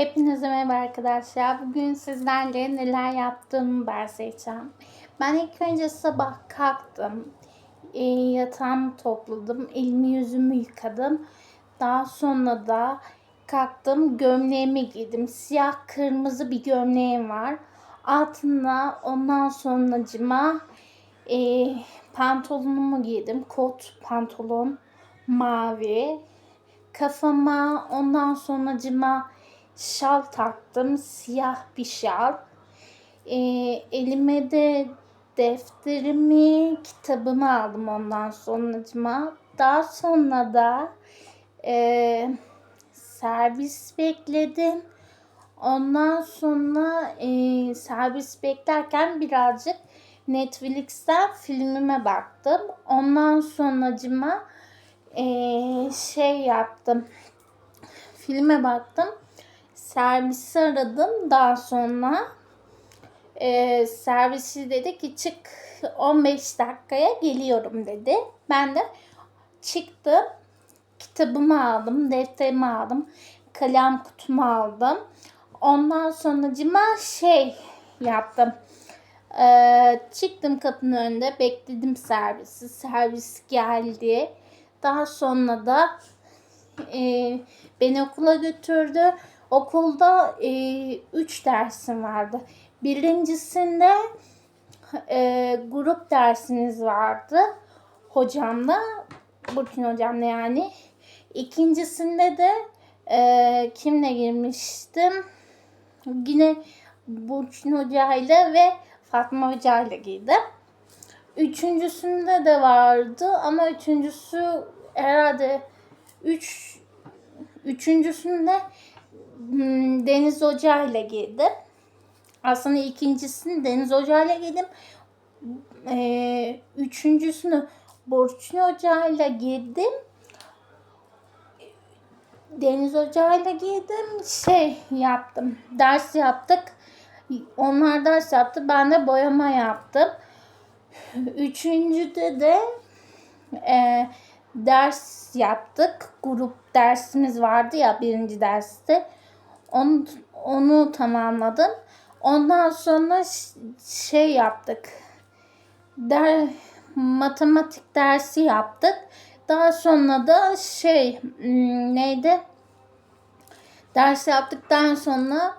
Hepinize merhaba arkadaşlar. Bugün sizlerle neler yaptığımı bahsedeceğim. Ben ilk önce sabah kalktım. E, yatağımı topladım. Elimi yüzümü yıkadım. Daha sonra da kalktım. Gömleğimi giydim. Siyah kırmızı bir gömleğim var. Altında ondan sonracıma e, pantolonumu giydim. Kot pantolon mavi. Kafama ondan sonracıma şal taktım. Siyah bir şal. Ee, elime de defterimi, kitabımı aldım ondan sonracıma. Daha sonra da e, servis bekledim. Ondan sonra e, servis beklerken birazcık Netflix'ten filmime baktım. Ondan sonracıma e, şey yaptım. Filme baktım. Servisi aradım. Daha sonra e, servisi dedi ki çık 15 dakikaya geliyorum dedi. Ben de çıktım. Kitabımı aldım, defterimi aldım, kalem kutumu aldım. Ondan sonracıma şey yaptım. Ee, çıktım kapının önünde bekledim servisi. Servis geldi. Daha sonra da e, beni okula götürdü. Okulda e, üç dersim vardı. Birincisinde e, grup dersiniz vardı hocamla, Burkin hocamla yani. İkincisinde de e, kimle girmiştim? Yine Burçin hocayla ve Fatma hocayla girdim. Üçüncüsünde de vardı ama üçüncüsü herhalde üç üçüncüsünde Deniz Hoca ile girdim. Aslında ikincisini Deniz Hoca ile girdim. Ee, üçüncüsünü Burçin Hoca ile girdim. Deniz Hoca ile girdim. Şey yaptım. Ders yaptık. Onlar ders yaptı. Ben de boyama yaptım. Üçüncüde de e, ders yaptık. Grup dersimiz vardı ya birinci derste. Onu, onu tamamladım. Ondan sonra şey yaptık. Der, matematik dersi yaptık. Daha sonra da şey hmm, neydi? Ders yaptıktan sonra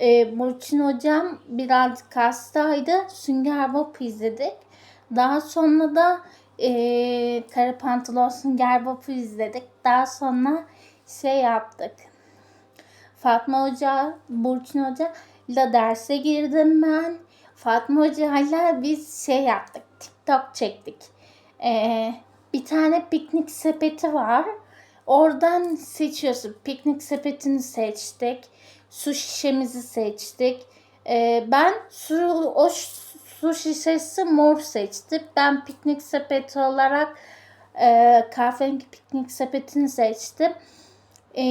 e, Burçin hocam birazcık hastaydı. Sünger Bob izledik. Daha sonra da e, Kara Pantolon Sünger Bob'u izledik. Daha sonra şey yaptık. Fatma Hoca, Burçin Hoca ile derse girdim ben. Fatma Hoca ile biz şey yaptık. TikTok çektik. Ee, bir tane piknik sepeti var. Oradan seçiyorsun. Piknik sepetini seçtik. Su şişemizi seçtik. Ee, ben su, o su şişesi mor seçtim. Ben piknik sepeti olarak e, kahverengi piknik sepetini seçtim. E,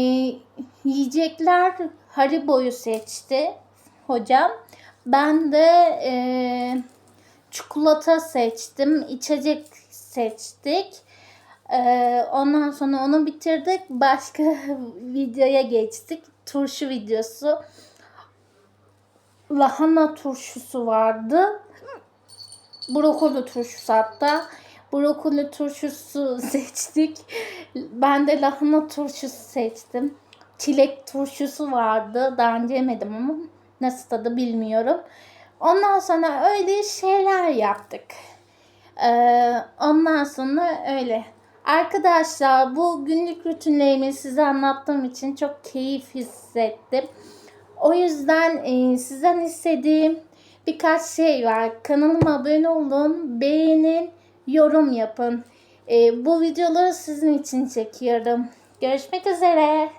yiyecekler Haribo'yu seçti hocam. Ben de e, çikolata seçtim. İçecek seçtik. E, ondan sonra onu bitirdik. Başka videoya geçtik. Turşu videosu. Lahana turşusu vardı. Brokoli turşusu hatta. Brokoli turşusu seçtik. Ben de lahana turşusu seçtim. Çilek turşusu vardı. Daha önce yemedim ama nasıl tadı bilmiyorum. Ondan sonra öyle şeyler yaptık. Ee, ondan sonra öyle. Arkadaşlar bu günlük rutinlerimi size anlattığım için çok keyif hissettim. O yüzden e, sizden istediğim birkaç şey var. Kanalıma abone olun, beğenin, yorum yapın. E, bu videoları sizin için çekiyorum. Görüşmek üzere.